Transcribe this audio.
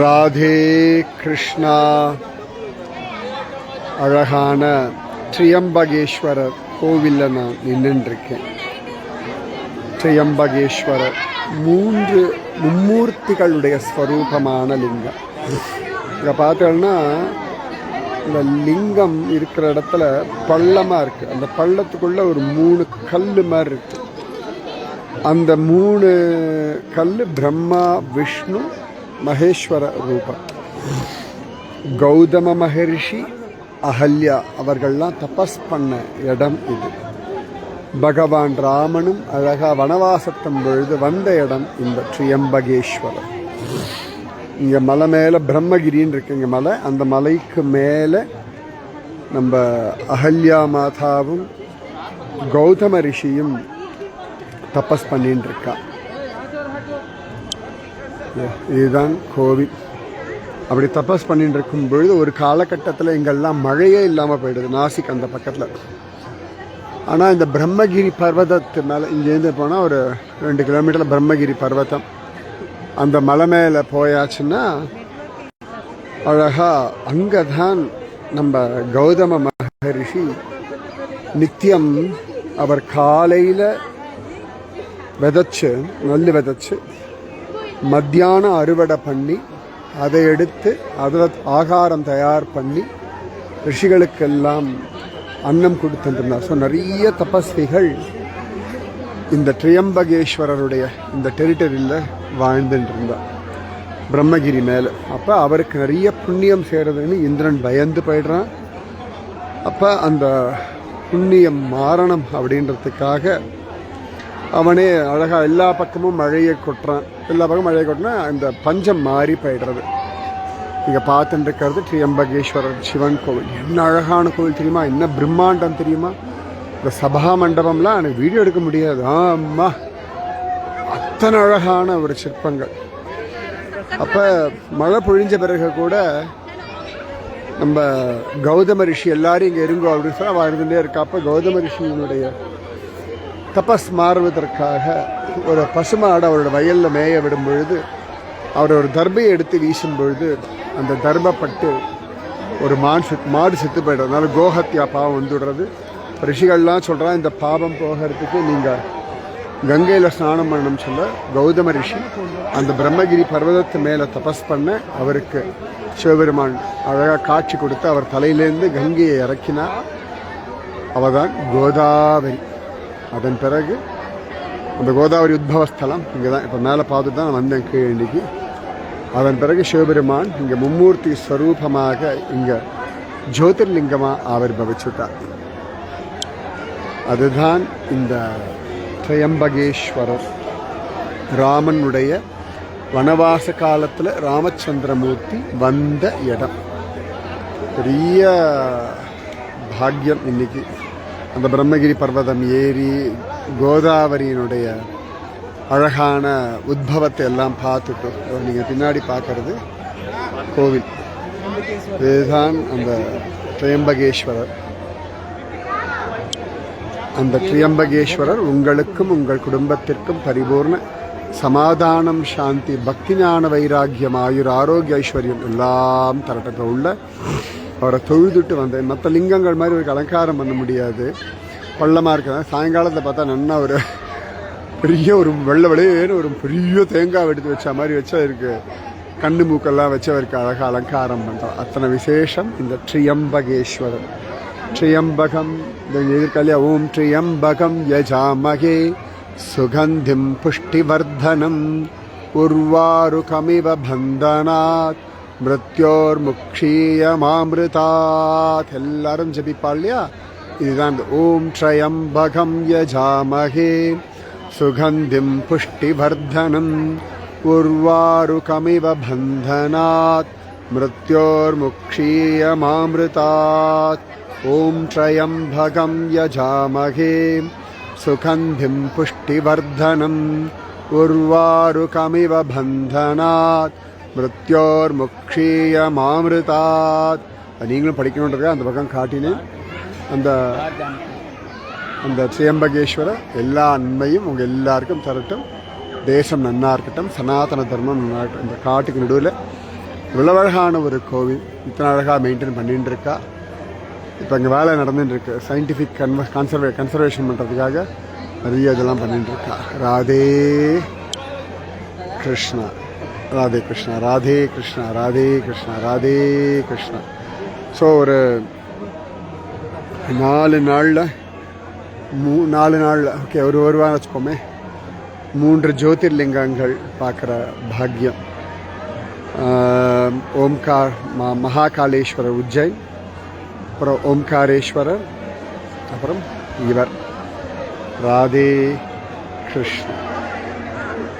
ராதே கிருஷ்ணா. அழகான திரியம்பகேஸ்வரர் கோவிலில் நான் நின்றுருக்கேன் திரியம்பகேஸ்வரர் மூன்று மும்மூர்த்திகளுடைய ஸ்வரூபமான லிங்கம். இங்கே பார்த்தோன்னா இந்த லிங்கம் இருக்கிற இடத்துல பள்ளமாக இருக்குது அந்த பள்ளத்துக்குள்ள ஒரு மூணு கல் மாதிரி இருக்கு அந்த மூணு கல் பிரம்மா விஷ்ணு மகேஸ்வர ரூபம் கௌதம மகரிஷி அகல்யா அவர்கள்லாம் தபஸ் பண்ண இடம் இது பகவான் ராமனும் அழகா வனவாசத்தம் பொழுது வந்த இடம் இந்த ட்ரியம்பகேஸ்வரம் இங்க மலை மேல பிரம்மகிரின்னு இருக்குங்க மலை அந்த மலைக்கு மேல நம்ம அகல்யா மாதாவும் கௌதம ரிஷியும் தபஸ் பண்ணிட்டு இருக்கான் இதுதான் கோவில். அப்படி தபஸ் பண்ணிட்டு இருக்கும் பொழுது ஒரு காலகட்டத்தில் இங்கெல்லாம் மழையே இல்லாமல் போயிடுது நாசிக் அந்த பக்கத்தில். ஆனால் இந்த பிரம்மகிரி பர்வதத்து மேலே இங்கேருந்து போனால் ஒரு ரெண்டு கிலோமீட்டரில் பிரம்மகிரி பர்வதம். அந்த மலை மேலே போயாச்சுன்னா அழகாக அங்கே தான் நம்ம கௌதம மகரிஷி நித்தியம் அவர் காலையில் விதைச்சு நெல் விதைச்சு மத்தியானம் அறுவடை பண்ணி அதை எடுத்து அதில் ஆகாரம் தயார் பண்ணி ரிஷிகளுக்கெல்லாம் அன்னம் கொடுத்துருந்தார். ஸோ நிறைய தபஸ்விகள் இந்த திரியம்பகேஸ்வரருடைய இந்த டெரிட்டரியில் வாழ்ந்துட்டு இருந்தார் பிரம்மகிரி மேலே. அப்போ அவருக்கு நிறைய புண்ணியம் செய்கிறதுன்னு இந்திரன் பயந்து போயிடுறான். அப்போ அந்த புண்ணியம் மாறணும் அப்படின்றதுக்காக அவனே அழகாக எல்லா பக்கமும் மழையை கொட்டுறான். எல்லா பக்கமும் மழையை கொட்டினா அந்த பஞ்சம் மாறி போயிடுறது. இங்கே பார்த்துட்டு இருக்கிறது திரியம்பகேஸ்வரர் சிவன் கோவில். என்ன அழகான கோவில் தெரியுமா? என்ன பிரம்மாண்டம் தெரியுமா? இந்த சபா மண்டபம்லாம் எனக்கு வீடியோ எடுக்க முடியாது. ஆமா. அத்தனை அழகான ஒரு சிற்பங்கள். அப்போ மழை பொழிஞ்ச பிறகு கூட நம்ம கௌதம ரிஷி எல்லாரும் இங்கே இருங்கோ அப்படின்னு சொல்லி அவள் இருந்துட்டே இருக்கா. அப்போ கௌதம ரிஷியினுடைய தபஸ் மாறுவதற்காக ஒரு பசுமாடு அவரோட வயலில் மேய விடும் பொழுது அவர் ஒரு தர்பையை எடுத்து வீசும் பொழுது அந்த தர்மப்பட்டு ஒரு மான் செத் மாடு செத்து போய்டும். அதனால கோஹத்யா பாவம் வந்துடுறது ரிஷிகள்லாம் சொல்கிறான் இந்த பாவம் போகிறதுக்கு நீங்கள் கங்கையில் ஸ்நானம் பண்ணணும் சொல்ல கௌதம ரிஷி அந்த பிரம்மகிரி பர்வதத்து மேலே தபஸ் பண்ண அவருக்கு சிவபெருமான் அழகாக காட்சி கொடுத்து அவர் தலையிலேருந்து கங்கையை இறக்கினார். அவதான் கோதாவரி. அதன் பிறகு அந்த கோதாவரி உத்பவஸ்தலம் இங்கே தான் இப்போ மேலே பார்த்துட்டு தான் வந்தேன் கீழண்டிக்கு அதன் பிறகு சிவபெருமான் இங்கே மும்மூர்த்தி ஸ்வரூபமாக இங்கே ஜோதிர்லிங்கமாக ஆவிர்பவிச்சுட்டார். அதுதான் இந்த திரையம்பகேஸ்வரர் ராமனுடைய வனவாச காலத்தில் ராமச்சந்திரமூர்த்தி வந்த இடம். பெரிய பாக்கியம் இன்னைக்கு. அந்த பிரம்மகிரி பர்வதம் ஏறி கோதாவரியினுடைய அழகான உத்பவத்தை எல்லாம் பார்த்துட்டு நீங்கள் பின்னாடி பார்க்கறது கோவில். இதுதான் அந்த திரியம்பகேஸ்வரர். அந்த திரியம்பகேஸ்வரர் உங்களுக்கும் உங்கள் குடும்பத்திற்கும் பரிபூர்ண சமாதானம் சாந்தி பக்தி ஞான வைராக்கியம் ஆயுர் ஆரோக்கிய ஐஸ்வர்யம் எல்லாம் தரட்டத்தில் உள்ள அவரை தொழுதுட்டு வந்தேன். மற்ற லிங்கங்கள் மாதிரி ஒரு அலங்காரம் பண்ண முடியாது. பள்ளமாக இருக்கிறேன் சாயங்காலத்தை பார்த்தா நன்னா ஒரு பெரிய ஒரு வெள்ளை வெளியேன்னு ஒரு பெரிய தேங்காய் எடுத்து வச்ச மாதிரி வச்சா இருக்குது கண்ணு மூக்கெல்லாம் வச்சு அவருக்கு அழகாக அலங்காரம் பண்ணுறோம் அத்தனை விசேஷம் இந்த ட்ரியம்பகேஸ்வரர். ட்ரியம்பகம் இந்த எதிர்காலியா ஓம் ட்ரியம்பகம் யஜாமகே. சுகந்திம் புஷ்டிவர்தனம். உர்வாருகமிவ பந்தனாத். மிருத்யோர்முக்ஷீயமாமிருதாத் எல்லாரும் ஜபிப்பா இல்லையா இதுதான் இந்த ஓம் ட்ரயம்பகம் யஜாமகே சுகந்திம் புஷ்டிவர்தனம் உர்வாருகமிவ பந்தனாத் மிருத்யோர்முக்ஷீயமாமிருதாத் ஓம் ட்ரயம்பகம் யஜாமகே சுகந்திம் புஷ்டிவர்தனம் உர்வாருகமிவ பந்தனாத் மாமிருதாத் நீங்களும் படிக்கணுன்றதுக்காக அந்த பக்கம் காட்டினேன். அந்த அந்த திரியம்பகேஸ்வரர் எல்லா நன்மையும் உங்கள் எல்லாருக்கும் தரட்டும். தேசம் நன்னா இருக்கட்டும் சனாதன தர்மம் நல்லா இருக்கட்டும். இந்த காட்டுக்கு நடுவில் இவ்வளவழகான ஒரு கோவில். இத்தனை அழகாக மெயின்டைன் பண்ணிட்டு இருக்கா இப்போ இங்கே வேலை நடந்துட்டு இருக்கு சயின்டிஃபிக் கன்வ கன்சர்வே கன்சர்வேஷன் பண்ணுறதுக்காக நிறைய இதெல்லாம் பண்ணிட்டு இருக்கா ராதே கிருஷ்ணா. ராதே கிருஷ்ணா ராதே கிருஷ்ணா ராதே கிருஷ்ணா ராதே கிருஷ்ணா. ஸோ ஒரு நாலு நாளில் மூ நாலு நாளில் ஓகே ஒரு ஒரு வாரம் வச்சுக்கோமே. மூன்று ஜோதிர்லிங்கங்கள் பார்க்குற பாக்கியம். ஓம்கார் மா மகாகாலேஸ்வரர் உஜ்ஜைன் அப்புறம் ஓம்காரேஸ்வரர் அப்புறம் இவர். ராதே கிருஷ்ணா.